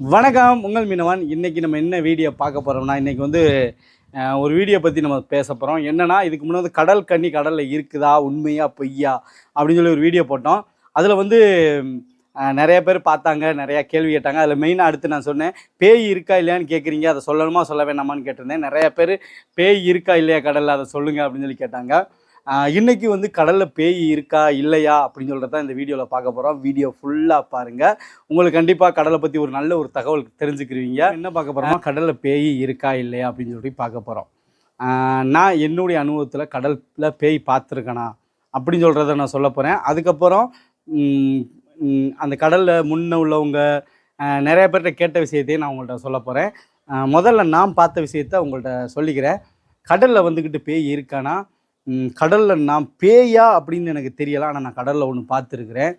வணக்கம் உங்கள் மீனவன். இன்னைக்கு நம்ம என்ன வீடியோ பார்க்க போகிறோம்னா இன்னைக்கு வந்து ஒரு வீடியோ பற்றி நம்ம பேச போகிறோம் என்னன்னா இதுக்கு முன்னாடி கடல் கண்ணி கடலில் இருக்குதா உண்மையா பொய்யா அப்படின்னு சொல்லி ஒரு வீடியோ போட்டோம். அதில் வந்து நிறைய பேர் பார்த்தாங்க நிறையா கேள்வி கேட்டாங்க. அதில் மெயினாக அடுத்து நான் சொன்னேன் பேய் இருக்கா இல்லையான்னு கேட்குறீங்க அதை சொல்லணுமா சொல்ல வேணாமான்னு கேட்டிருந்தேன். நிறைய பேர் பேய் இருக்கா இல்லையா கடலில் அதை சொல்லுங்கள் அப்படின்னு சொல்லி கேட்டாங்க. அஹ், இன்னைக்கு வந்து கடலில் பேய் இருக்கா இல்லையா அப்படின்னு சொல்கிறத தான் இந்த வீடியோவில் பார்க்க போகிறோம் வீடியோ ஃபுல்லாக பாருங்கள் உங்களுக்கு கண்டிப்பாக கடலை பற்றி ஒரு நல்ல ஒரு தகவல் தெரிஞ்சுக்கிருவீங்க. என்ன பார்க்க போகிறோம்னா கடலில் பேய் இருக்கா இல்லையா அப்படின்னு சொல்லி பார்க்க போகிறோம் நான் என்னுடைய அனுபவத்தில் கடலில் பேய் பார்த்துருக்கேனா அப்படின்னு சொல்கிறத நான் சொல்ல போகிறேன் அதுக்கப்புறம் அந்த கடலில் முன்ன உள்ளவங்க நிறைய பேர்கிட்ட கேட்ட விஷயத்தையும் நான் உங்கள்கிட்ட சொல்ல போகிறேன் முதல்ல நான் பார்த்த விஷயத்த உங்கள்கிட்ட சொல்லிக்கிறேன். கடலில் வந்துக்கிட்டு பேய் இருக்கானா கடலில் நான் பேயா அப்படின்னு எனக்கு தெரியல. ஆனால் நான் கடலில் ஒன்று பார்த்துருக்குறேன்.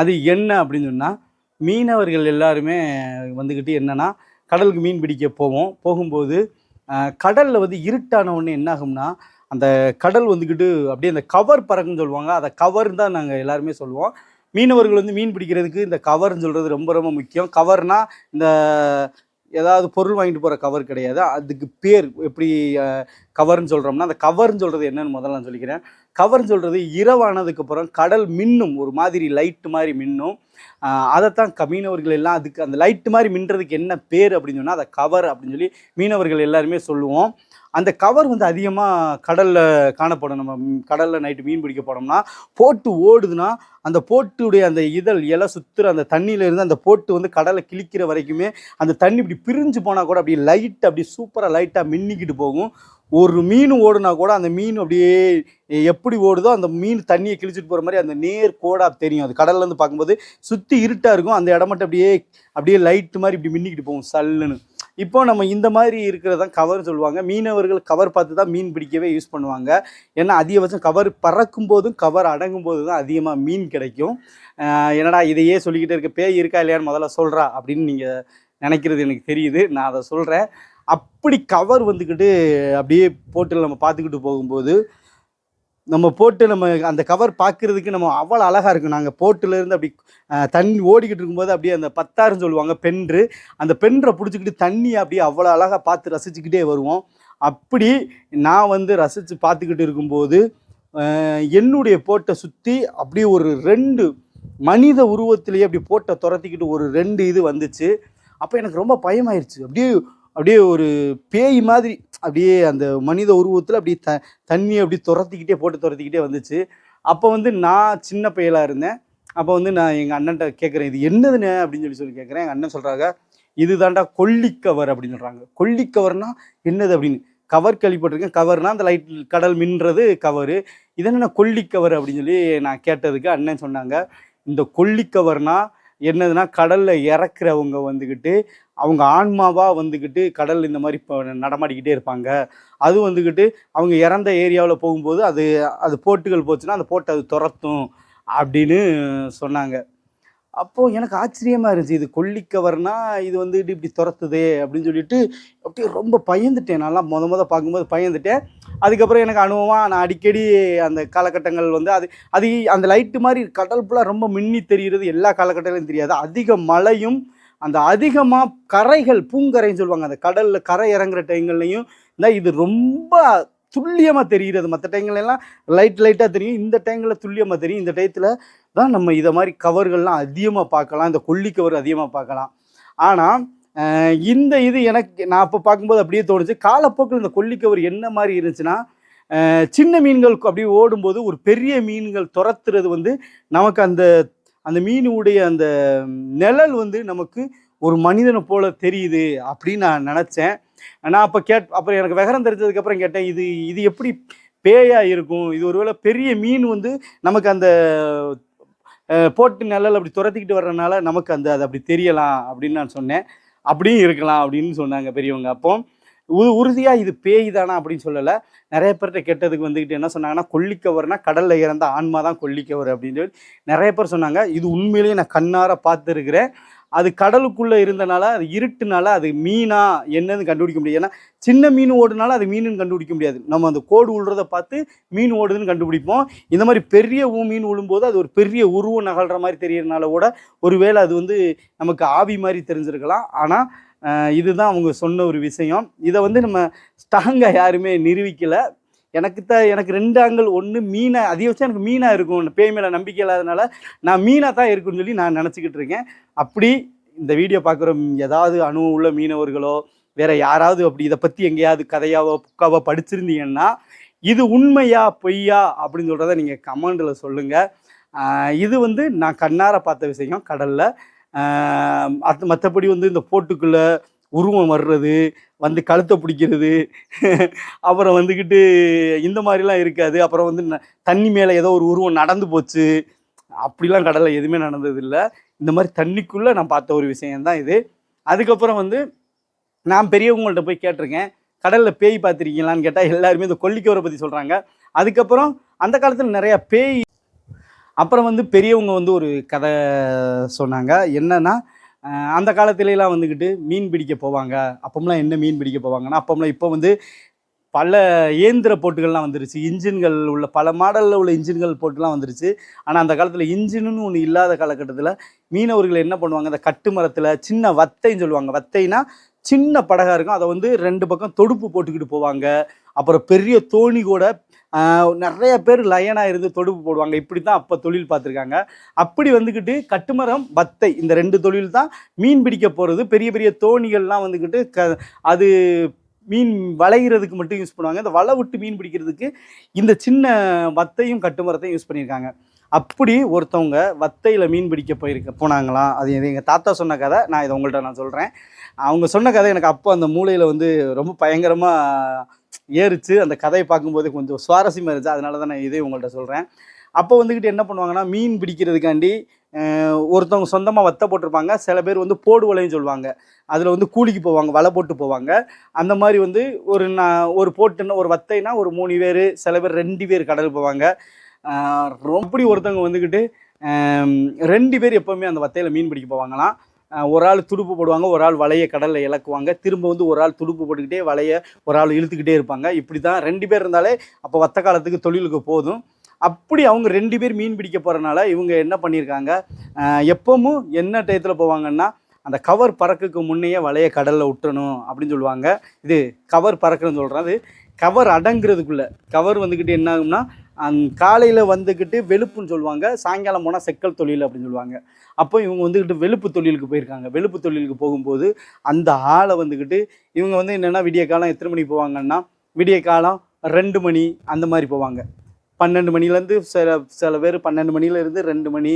அது என்ன அப்படின்னு சொன்னால் மீனவர்கள் எல்லாருமே வந்துக்கிட்டு என்னென்னா கடலுக்கு மீன் பிடிக்க போவோம். போகும்போது கடலில் வந்து இருட்டான உடனே என்ன ஆகும்னா அந்த கடல் வந்துக்கிட்டு அப்படியே அந்த கவர் பறக்குன்னு சொல்லுவாங்க. அதை கவர் தான் நாங்கள் எல்லாருமே சொல்லுவோம். மீனவர்கள் வந்து மீன் பிடிக்கிறதுக்கு இந்த கவர்னு சொல்கிறது ரொம்ப ரொம்ப முக்கியம். கவர்னால் இந்த ஏதாவது பொருள் வாங்கிட்டு போகிற கவர் கிடையாது. அதுக்கு பேர் எப்படி கவர்னு சொல்கிறோம்னா அந்த கவர்னு சொல்கிறது என்னன்னு முதல்ல நான் சொல்லிக்கிறேன். கவர்னு சொல்கிறது இரவானதுக்கப்புறம் கடல் மின்னும் ஒரு மாதிரி லைட்டு மாதிரி மின்னும். அதைத்தான் க மீனவர்கள் எல்லாம் அதுக்கு அந்த லைட்டு மாதிரி மின்னுறதுக்கு என்ன பேர் அப்படின்னு சொன்னால் அதை கவர் அப்படின்னு சொல்லி மீனவர்கள் எல்லாருமே சொல்லுவோம். அந்த கவர் வந்து அதிகமாக கடலில் காணப்படும். நம்ம கடலில் நைட்டு மீன் பிடிக்க போனோம்னா போட்டு ஓடுதுன்னா அந்த போட்டுடைய அந்த இதழ் இலை சுற்றுற அந்த தண்ணியில் இருந்து அந்த போட்டு வந்து கடலை கிழிக்கிற வரைக்குமே அந்த தண்ணி இப்படி பிரிஞ்சு போனால் கூட அப்படியே லைட் அப்படியே சூப்பராக லைட்டாக மின்னிக்கிட்டு போகும். ஒரு மீன் ஓடுனா கூட அந்த மீன் அப்படியே எப்படி ஓடுதோ அந்த மீன் தண்ணியை கிழிச்சிட்டு போகிற மாதிரி அந்த நேர் கோடாக தெரியும். அது கடல்லேருந்து பார்க்கும்போது சுற்றி இருட்டாக இருக்கும். அந்த இடம் மட்டும் அப்படியே அப்படியே லைட்டு மாதிரி இப்படி மின்னிக்கிட்டு போகும் சல்லுன்னு. இப்போ நம்ம இந்த மாதிரி இருக்கிறதான் கவர் சொல்லுவாங்க. மீனவர்கள் கவர் பார்த்து தான் மீன் பிடிக்கவே யூஸ் பண்ணுவாங்க. ஏன்னா அதிகபட்சம் கவர் பறக்கும் போதும் கவர் அடங்கும் போது தான் அதிகமாக மீன் கிடைக்கும். என்னடா இதையே சொல்லிக்கிட்டே இருக்க பேய் இருக்கா இல்லையான்னு முதல்ல சொல்கிறா அப்படின்னு நீங்கள் நினைக்கிறது எனக்கு தெரியுது. நான் அதை சொல்கிறேன் அப்படி கவர் வந்துக்கிட்டு அப்படியே போட்டில் நம்ம பார்த்துக்கிட்டு போகும்போது நம்ம போட்டு நம்ம அந்த கவர் பார்க்குறதுக்கு நம்ம அவ்வளோ அழகாக இருக்கும். நாங்கள் போட்டிலேருந்து அப்படி தண்ணி ஓடிக்கிட்டு இருக்கும்போது அப்படியே அந்த பத்தாறுன்னு சொல்லுவாங்க பென்று. அந்த பென்றை பிடிச்சிக்கிட்டு தண்ணியை அப்படியே அவ்வளோ அழகாக பார்த்து ரசிச்சுக்கிட்டே வருவோம். அப்படி நான் வந்து ரசித்து பார்த்துக்கிட்டு இருக்கும்போது என்னுடைய போட்டை சுற்றி அப்படியே ஒரு ரெண்டு மனித உருவத்திலேயே அப்படி போட்டை துரத்திக்கிட்டு ஒரு ரெண்டு இது வந்துச்சு. அப்போ எனக்கு ரொம்ப பயமாயிருச்சு. அப்படியே அப்படியே ஒரு பேய் மாதிரி அப்படியே அந்த மனித உருவத்தில் அப்படியே த தண்ணியை அப்படி துரத்திக்கிட்டே போட்டு துரத்திக்கிட்டே வந்துச்சு. அப்போ வந்து நான் சின்ன பையலாக இருந்தேன். அப்போ வந்து நான் எங்கள் அண்ணன்ட்ட கேட்குறேன் இது என்னதுண்ணே அப்படின்னு சொல்லி சொல்லி கேட்குறேன் எங்கள் அண்ணன் சொல்கிறாங்க இதுதான்டா கொல்லிக்கவர் அப்படின்னு சொல்கிறாங்க கொல்லிக்கவர்னா என்னது அப்படின்னு? கவர் கேள்விப்பட்டிருக்கேன். கவர்னா அந்த லைட் கடல் மின்றது கவரு. இதென்ன கொல்லிக்கவர் அப்படின்னு சொல்லி நான் கேட்டதுக்கு அண்ணன் சொன்னாங்க. இந்த கொல்லிக்கவர்னா என்னதுன்னா கடலில் இறக்குறவங்க வந்துக்கிட்டு அவங்க ஆன்மாவாக வந்துக்கிட்டு கடல் இந்த மாதிரி இப்போ நடமாடிக்கிட்டே இருப்பாங்க. அது வந்துக்கிட்டு அவங்க இறந்த ஏரியாவில் போகும்போது அது அது போட்டுகள் போச்சுன்னா அந்த போட்டு அது துரத்தும் அப்படின்னு சொன்னாங்க. அப்போது எனக்கு ஆச்சரியமாக இருந்துச்சு இது கொல்லிக்கவர்னா இது வந்துட்டு இப்படி துரத்துதே அப்படின்னு சொல்லிட்டு அப்படியே ரொம்ப பயந்துட்டேன். நல்லா முத முத பார்க்கும்போது பயந்துட்டேன். அதுக்கப்புறம் எனக்கு அனுபவமாக நான் அடிக்கடி அந்த காலகட்டங்கள் வந்து அது அது அந்த லைட்டு மாதிரி கடல் ஃபுல்லாக ரொம்ப மின்னி தெரிகிறது எல்லா காலகட்டங்களையும் தெரியாது. அதிக மழையும் அந்த அதிகமாக கரைகள் பூங்கரைன்னு சொல்லுவாங்க. அந்த கடலில் கரை இறங்குற டைங்கள்லையும் இந்த இது ரொம்ப துல்லியமாக தெரிகிறது. மற்ற டைங்கள்லாம் லைட் லைட்டாக தெரியும். இந்த டைங்கில் துல்லியமாக தெரியும். இந்த டயத்தில் தான் நம்ம இதை மாதிரி கவர்கள்லாம் அதிகமாக பார்க்கலாம். இந்த கொல்லி கவர் அதிகமாக பார்க்கலாம் ஆனால் இந்த இது எனக்கு நான் அப்போ பார்க்கும்போது அப்படியே தோணுச்சு. காலப்போக்கில் இந்த கொல்லி கவர் என்ன மாதிரி இருந்துச்சுன்னா சின்ன மீன்கள் அப்படியே ஓடும்போது ஒரு பெரிய மீன்கள் துரத்துறது வந்து நமக்கு அந்த அந்த மீனுடைய அந்த நிழல் வந்து நமக்கு ஒரு மனிதனை போல தெரியுது அப்படின்னு நான் நினச்சேன். நான் அப்போ கேட் அப்புறம் எனக்கு விவரம் தெரிஞ்சதுக்கப்புறம் கேட்டேன் இது இது எப்படி பேயாக இருக்கும்? இது ஒருவேளை பெரிய மீன் வந்து நமக்கு அந்த போட்டு நிழல் அப்படி துரத்திக்கிட்டு வர்றதுனால நமக்கு அந்த அது அப்படி தெரியலாம் அப்படின்னு நான் சொன்னேன். அப்படியும் இருக்கலாம் அப்படின்னு சொன்னாங்க பெரியவங்க அப்போ. உறுதியாக இது பேய் தானா அப்படின்னு சொல்லலை. நிறைய பேர்கிட்ட கேட்டதுக்கு வந்துக்கிட்டு என்ன சொன்னாங்கன்னா கொல்லிக்கவர்னா கடலில் இறந்த ஆன்மா தான் கொல்லிக்கவர் அப்படின்னு சொல்லி நிறைய பேர் சொன்னாங்க. இது உண்மையிலேயே நான் கண்ணார பார்த்துருக்கிறேன். அது கடலுக்குள்ளே இருந்தனால அது இருட்டுனால அது மீனா என்னன்னு கண்டுபிடிக்க முடியாது. ஏன்னா சின்ன மீன் ஓடுனால அது மீனுன்னு கண்டுபிடிக்க முடியாது. நம்ம அந்த கோடு விழுறத பார்த்து மீன் ஓடுதுன்னு கண்டுபிடிப்போம். இந்த மாதிரி பெரிய ஊ மீன் விழும்போது அது ஒரு பெரிய உருவம் நகழ்கிற மாதிரி தெரியறதுனால கூட ஒருவேளை அது வந்து நமக்கு ஆவி மாதிரி தெரிஞ்சிருக்கலாம். ஆனால் இதுதான் அவங்க சொன்ன ஒரு விஷயம். இதை வந்து நம்ம ஸ்ட்ராங்காக யாருமே நிரூபிக்கலை. எனக்கு த எனக்கு ரெண்டு ஆங்கிள் ஒன்று மீனை அதிகபட்சம் எனக்கு மீனாக இருக்கும். பேய் மேலே நம்பிக்கை இல்லாதனால நான் மீனாக தான் இருக்குன்னு சொல்லி நான் நினச்சிக்கிட்டு இருக்கேன். அப்படி இந்த வீடியோ பார்க்குற ஏதாவது அனுபவம் உள்ள மீனவர்களோ வேறு யாராவது அப்படி இதை பற்றி எங்கேயாவது கதையாவோ புக்காவோ படிச்சிருந்தீங்கன்னா இது உண்மையா பொய்யா அப்படின்னு சொல்கிறத நீங்கள் கமெண்டில் சொல்லுங்கள் இது வந்து நான் கண்ணார பார்த்த விஷயம் கடலில். அது மற்றபடி வந்து இந்த போட்டுக்குள்ளே உருவம் வர்றது வந்து கழுத்தை பிடிக்கிறது அப்புறம் வந்துக்கிட்டு இந்த மாதிரிலாம் இருக்காது. அப்புறம் வந்து ந- தண்ணி மேலே ஏதோ ஒரு உருவம் நடந்து போச்சு. அப்படிலாம் கடலில் எதுவுமே நடந்ததில்லை. இந்த மாதிரி தண்ணிக்குள்ளே நான் பார்த்த ஒரு விஷயம்தான் இது. அதுக்கப்புறம் வந்து நான் பெரியவங்கள்ட்ட போய் கேட்டிருக்கேன் கடலில் பேய் பார்த்துருக்கீங்களான்னு கேட்டால் எல்லாருமே இந்த கொல்லிக்கவரை பற்றி சொல்கிறாங்க அதுக்கப்புறம் அந்த காலத்தில் நிறையா பேய் அப்புறம் வந்து பெரியவங்க வந்து ஒரு கதை சொன்னாங்க. என்னன்னா அந்த காலத்துலலாம் வந்துக்கிட்டு மீன் பிடிக்க போவாங்க. அப்போம்லாம் என்ன மீன் பிடிக்க போவாங்கன்னா அப்போம்லாம் இப்போ வந்து பல இயந்திர போட்டுகள்லாம் வந்துருச்சு. இன்ஜின்கள் உள்ள பல மாடலில் உள்ள இன்ஜின்கள் போட்டுலாம் வந்துருச்சு. ஆனால் அந்த காலத்தில் இன்ஜின்னு ஒன்று இல்லாத காலகட்டத்தில் மீனவர்கள் என்ன பண்ணுவாங்க? அந்த கட்டு மரத்தில் சின்ன வத்தைன்னு சொல்லுவாங்க. வத்தைனா சின்ன படகா இருக்கும். அதை வந்து ரெண்டு பக்கம் தொடுப்பு போட்டுக்கிட்டு போவாங்க. அப்புறம் பெரிய தோணி கூட நிறைய பேர் லயனாக இருந்து தொடுப்பு போடுவாங்க. இப்படி தான் அப்போ தொழில் பார்த்துருக்காங்க. அப்படி வந்துக்கிட்டு கட்டுமரம் வத்தை இந்த ரெண்டு தொழில் தான் மீன் பிடிக்க போகிறது பெரிய பெரிய தோணிகள்லாம் வந்துக்கிட்டு க அது மீன் வளைகிறதுக்கு மட்டும் யூஸ் பண்ணுவாங்க. இந்த வலை விட்டு மீன் பிடிக்கிறதுக்கு இந்த சின்ன வத்தையும் கட்டுமரத்தையும் யூஸ் பண்ணியிருக்காங்க. அப்படி ஒருத்தவங்க வத்தையில் மீன் பிடிக்க போயிருக்க போனாங்களாம் அது எங்கள் தாத்தா சொன்ன கதை. நான் இதை உங்கள்கிட்ட நான் சொல்கிறேன் அவங்க சொன்ன கதை எனக்கு அப்போ அந்த மூளையில் வந்து ரொம்ப பயங்கரமாக ஏறிச்சு. அந்த கதையை பார்க்கும்போது கொஞ்சம் சுவாரஸ்யமாக இருந்துச்சு. அதனால தான் நான் இதே உங்கள்கிட்ட சொல்கிறேன் அப்போ வந்துக்கிட்டு என்ன பண்ணுவாங்கன்னா மீன் பிடிக்கிறதுக்காண்டி ஒருத்தவங்க சொந்தமாக வத்தை போட்டிருப்பாங்க. சில பேர் வந்து போடு வலைன்னு சொல்லுவாங்க. அதில் வந்து கூலிக்கு போவாங்க வலை போட்டு போவாங்க. அந்த மாதிரி வந்து ஒரு நான் ஒரு போட்டுன்னா ஒரு வத்தைனா ஒரு மூணு பேர் சில பேர் ரெண்டு பேர் கடல் போவாங்க. ரொம்ப ஒருத்தவங்க வந்துக்கிட்டு ரெண்டு பேர் எப்போவுமே அந்த வத்தையில் மீன் பிடிக்க போவாங்களாம். ஒரு ஆள் துடுப்பு போடுவாங்க ஒரு ஆள் வலையை கடலில் இலக்குவாங்க. திரும்ப வந்து ஒரு ஆள் துடுப்பு போட்டுக்கிட்டே வலையை ஒரு ஆள் இழுத்துக்கிட்டே இருப்பாங்க. இப்படி தான் ரெண்டு பேர் இருந்தாலே அப்போ வத்த காலத்துக்கு தொழிலுக்கு போதும். அப்படி அவங்க ரெண்டு பேர் மீன் பிடிக்க போகிறனால இவங்க என்ன பண்ணியிருக்காங்க? எப்பவும் என்ன டயத்தில் போவாங்கன்னா அந்த கவர் பறக்குக்கு முன்னையே வலையை கடலில் விட்டுறணும் அப்படின்னு சொல்லுவாங்க. இது கவர் பறக்குன்னு அது கவர் அடங்குறதுக்குள்ளே கவர் வந்துக்கிட்டு என்ன ஆகும்னா காலையில் வந்துக்கிட்டு வெளுப்புன்னு சொல்லுவாங்க சாயங்காலம் போனால் செக்கல் தொழில் அப்படின்னு சொல்லுவாங்க. அப்போ இவங்க வந்துக்கிட்டு வெளுப்பு தொழிலுக்கு போயிருக்காங்க. வெளுப்பு தொழிலுக்கு போகும்போது அந்த ஆளை வந்துக்கிட்டு இவங்க வந்து என்னென்னா விடிய காலம் எத்தனை மணிக்கு போவாங்கன்னா விடிய காலம் ரெண்டு மணி அந்த மாதிரி போவாங்க. பன்னெண்டு மணிலேருந்து சில சில பேர் பன்னெண்டு மணிலேருந்து ரெண்டு மணி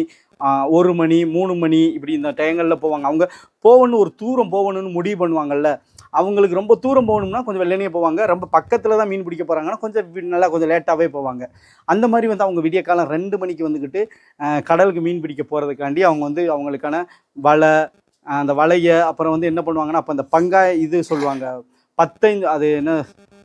ஒரு மணி மூணு மணி இப்படி இந்த டயங்களில் போவாங்க. அவங்க போகணுன்னு ஒரு தூரம் போகணும்னு முடிவு பண்ணுவாங்கல்ல. அவங்களுக்கு ரொம்ப தூரம் போகணும்னா கொஞ்சம் வெள்ளனே போவாங்க. ரொம்ப பக்கத்தில் தான் மீன் பிடிக்க போகிறாங்கன்னா கொஞ்சம் நல்லா கொஞ்சம் லேட்டாகவே போவாங்க. அந்த மாதிரி வந்து அவங்க விடிய காலம் ரெண்டு மணிக்கு வந்துக்கிட்டு கடலுக்கு மீன் பிடிக்க போகிறதுக்காண்டி அவங்க வந்து அவங்களுக்கான வலை அந்த வலையை அப்புறம் வந்து என்ன பண்ணுவாங்கன்னா அப்போ அந்த பங்காய இது சொல்லுவாங்க. பத்தைந்து அது என்ன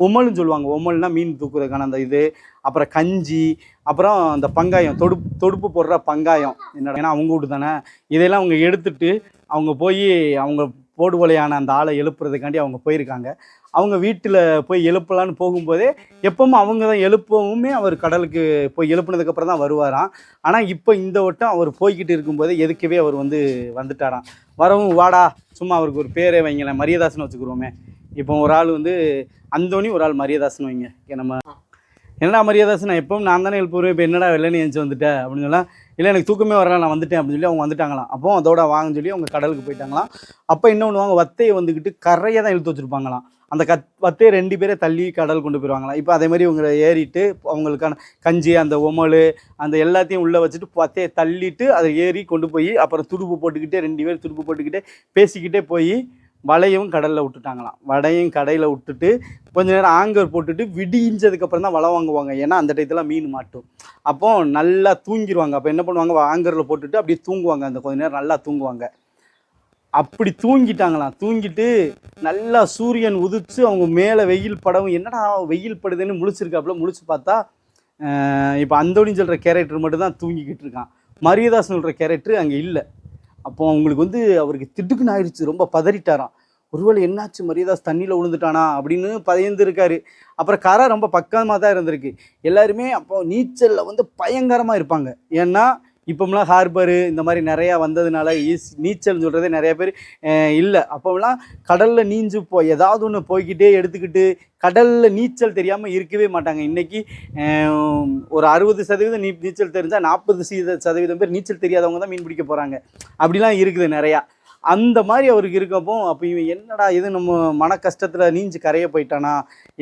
உமல்னு சொல்லுவாங்க. உமல்னா மீன் தூக்குறதுக்கான அந்த இது. அப்புறம் கஞ்சி அப்புறம் அந்த பங்காயம் தொடுப்பு தொடுப்பு போடுற பங்காயம். என்னடா ஏன்னா அவங்க வீட்டு தானே. இதையெல்லாம் அவங்க எடுத்துட்டு அவங்க போய் அவங்க போடு வலையான அந்த ஆளை எழுப்புறதுக்காண்டி அவங்க போயிருக்காங்க. அவங்க வீட்டில் போய் எழுப்பலான்னு போகும்போதே எப்பவும் அவங்க தான் எழுப்பவுமே அவர் கடலுக்கு போய் எழுப்புனதுக்கப்புறம் தான் வருவாராம். ஆனால் இப்போ இந்த வட்டம் அவர் போய்கிட்டு இருக்கும்போதே எதுக்கவே அவர் வந்து வந்துட்டாராம். வரவும் வாடா சும்மா அவருக்கு ஒரு பேரே வைங்களேன் மரியதாசன் வச்சுக்கிறோமே. இப்போ ஒரு ஆள் வந்து அந்தோனி ஒரு ஆள் மரியதாசன் வைங்க. நம்ம என்னடா மரியாதாசன் எப்பவும் நான் தானே எழுப்புறேன் இப்போ என்னடா வெள்ளனி எழுந்து வந்துட்டேன் அப்படின்னு சொல்லலாம் இல்லை எனக்கு தூக்கமே வரல நான் வந்துட்டேன் அப்படின்னு சொல்லி அவங்க வந்துட்டாங்களாம். அப்போ அதோட வாங்கன்னு சொல்லி அவங்க கடலுக்கு போயிட்டாங்களாம். அப்போ என்ன பண்ணுவாங்க? வத்தையை வந்துக்கிட்டு கரையை தான் இழுத்து வச்சுருப்பாங்களாம். அந்த கத் வத்தையை ரெண்டு பேரை தள்ளி கடல் கொண்டு போயிடுவாங்களாம் இப்போ அதே மாதிரி இவங்க ஏறிட்டு அவங்களுக்கான கஞ்சி அந்த ஒமல் அந்த எல்லாத்தையும் உள்ளே வச்சுட்டு வத்தையை தள்ளிட்டு அதை ஏறி கொண்டு போய் அப்புறம் துடுப்பு போட்டுக்கிட்டே ரெண்டு பேர் துடுப்பு போட்டுக்கிட்டே பேசிக்கிட்டே போய் வலையும் கடலில் விட்டுட்டாங்களாம். வடையும் கடையில் விட்டுட்டு கொஞ்ச நேரம் ஆங்கர் போட்டுட்டு விடிஞ்சதுக்கப்புறம் தான் வலை வாங்குவாங்க. ஏன்னா அந்த டயத்தில் மீன் மாட்டும். அப்போ நல்லா தூங்கிடுவாங்க அப்போ என்ன பண்ணுவாங்க? ஆங்கரில் போட்டுட்டு அப்படியே தூங்குவாங்க. அந்த கொஞ்ச நேரம் நல்லா தூங்குவாங்க. அப்படி தூங்கிட்டாங்களாம். தூங்கிட்டு நல்லா சூரியன் உதிச்சு அவங்க மேலே வெயில் படவும் என்னடா வெயில் படுதுன்னு முழிச்சிருக்காப்புல. முழிச்சு பார்த்தா இப்போ அந்தோணி சொல்கிற கேரக்டர் மட்டும் தான் தூங்கிக்கிட்டு இருக்கான். மரியதாஸ் சொல்கிற கேரக்டர் அங்கே இல்லை. அப்போ அவங்களுக்கு வந்து அவருக்கு திடுக்குன்னு ஆயிடுச்சு ரொம்ப பதறிட்டாராம். ஒருவேளை என்னாச்சு மரியாதாஸ் தண்ணியில் விழுந்துட்டானா அப்படின்னு பயந்துருக்காரு. அப்புறம் கரை ரொம்ப பக்கமாக தான் இருந்திருக்கு. எல்லாருமே அப்போ நீச்சலில் வந்து பயங்கரமாக இருப்பாங்க. ஏன்னா இப்போம்லாம் ஹார்பரு இந்த மாதிரி நிறையா வந்ததுனால ஈஸ் நீச்சல் சொல்கிறதே நிறைய பேர் இல்லை. அப்போலாம் கடலில் நீஞ்சு போ ஏதாவது ஒன்று போய்கிட்டே எடுத்துக்கிட்டு கடலில் நீச்சல் தெரியாமல் இருக்கவே மாட்டாங்க. இன்றைக்கி ஒரு அறுபது சதவீதம் நீ நீச்சல் தெரிஞ்சால் நாற்பது சீத சதவீதம் பேர் நீச்சல் தெரியாதவங்க தான் மீன் பிடிக்க போகிறாங்க அப்படிலாம் இருக்குது நிறையா. அந்த மாதிரி அவருக்கு இருக்கப்போ அப்போ இவன் என்னடா இது நம்ம மன கஷ்டத்தில் நீஞ்சு கரைய போயிட்டானா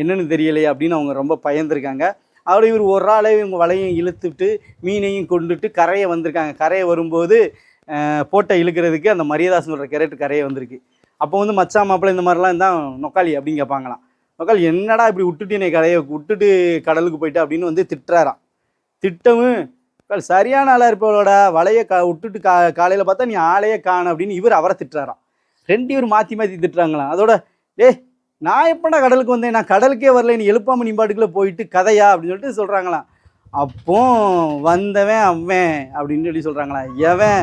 என்னன்னு தெரியலையே அப்படின்னு அவங்க ரொம்ப பயந்துருக்காங்க. அவர் இவர் ஒரு ஆளே இவங்க வலையும் இழுத்துட்டு மீனையும் கொண்டுட்டு கரையை வந்திருக்காங்க. கரையை வரும்போது போட்டை இழுக்கிறதுக்கு அந்த மரியதாசன் சொல்கிற கேரக்டர் கரையை வந்திருக்கு. அப்போ வந்து மச்சான் மாப்பிள்ளை இந்த மாதிரிலாம் தான் நொக்காளி அப்படின்னு கேட்பாங்களாம். நொக்காளி என்னடா இப்படி விட்டுட்டு என்னை கரையை விட்டுட்டு கடலுக்கு போயிட்டு? அப்படின்னு வந்து திட்டுறாராம். திட்டவும் சரியான ஆளாக இருப்பவளோட வலையை கா விட்டுட்டு கா காலையில் பார்த்தா நீ ஆளையே காண அப்படின்னு இவர் அவரை திட்டுறாராம். ரெண்டு இவர் மாற்றி மாற்றி திட்டுறாங்களாம். அதோட டேய் நான் எப்படா கடலுக்கு வந்தேன்? நான் கடலுக்கே வரல நீ எழுப்பாம நீ பாட்டுக்குள்ளே போயிட்டு கதையா? அப்படின்னு சொல்லிட்டு சொல்கிறாங்களாம் அப்போ வந்தவன் அவன் அப்படின்னு சொல்லி சொல்கிறாங்களா எவன்?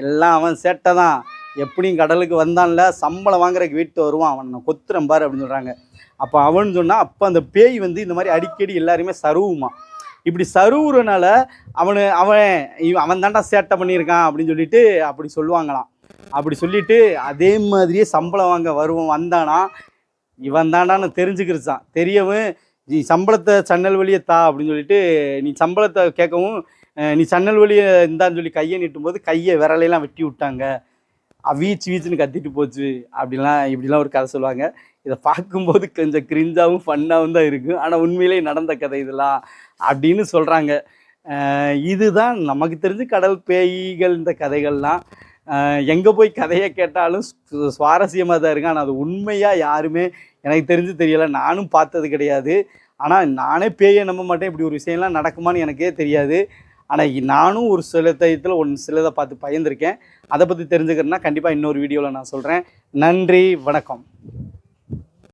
எல்லாம் அவன் சேட்டை தான் எப்படியும் கடலுக்கு வந்தான்ல சம்பளம் வாங்குறதுக்கு வீட்டு வருவான். அவன் நான் கொத்துறேன் பாரு அப்படின்னு சொல்கிறாங்க அப்போ அவன் சொன்னால் அப்போ அந்த பேய் வந்து இந்த மாதிரி அடிக்கடி எல்லாருமே சருவுமா. இப்படி சருவுறனால அவனு அவன் இவன் அவன் தாண்டா சேட்டை பண்ணியிருக்கான் அப்படின்னு சொல்லிட்டு அப்படி சொல்லுவாங்களாம். அப்படி சொல்லிட்டு அதே மாதிரியே சம்பளம் வாங்க வருவோம் வந்தானா இவன் தாண்டான்னு தெரிஞ்சுக்கிருச்சான். தெரியவும் நீ சம்பளத்தை சன்னல் வழியை தா அப்படின்னு சொல்லிட்டு நீ சம்பளத்தை கேட்கவும் நீ சன்னல் வழியை இந்தான்னு சொல்லி கையை நீட்டும்போது கையை விரலையெல்லாம் வெட்டி விட்டாங்க. வீச்சு வீச்சுன்னு கத்திட்டு போச்சு. அப்படிலாம் இப்படிலாம் ஒரு கதை சொல்லுவாங்க. இதை பார்க்கும்போது கொஞ்சம் கிரிஞ்சாகவும் ஃபன்னாகவும் தான் இருக்கும். ஆனால் உண்மையிலே நடந்த கதை இதெல்லாம் அப்படின்னு சொல்கிறாங்க இதுதான் நமக்கு தெரிஞ்சு கடல் பேய்கள் இந்த கதைகள்லாம். எங்கே போய் கதையை கேட்டாலும் சு- சுவாரஸ்யமாக தான் இருக்கு ஆனால் அது உண்மையாக யாருமே எனக்கு தெரிஞ்சு தெரியலை. நானும் பார்த்தது கிடையாது. ஆனால் நானே பேயை நம்ப மாட்டேன். இப்படி ஒரு விஷயம்லாம் நடக்குமான்னு எனக்கே தெரியாது. ஆனால் நானும் ஒரு சில தயத்தில் ஒன்று சிலதை பார்த்து பயந்துருக்கேன். அதை பற்றி தெரிஞ்சுக்கிறேன்னா கண்டிப்பாக இன்னொரு வீடியோவில் நான் சொல்கிறேன் நன்றி வணக்கம்.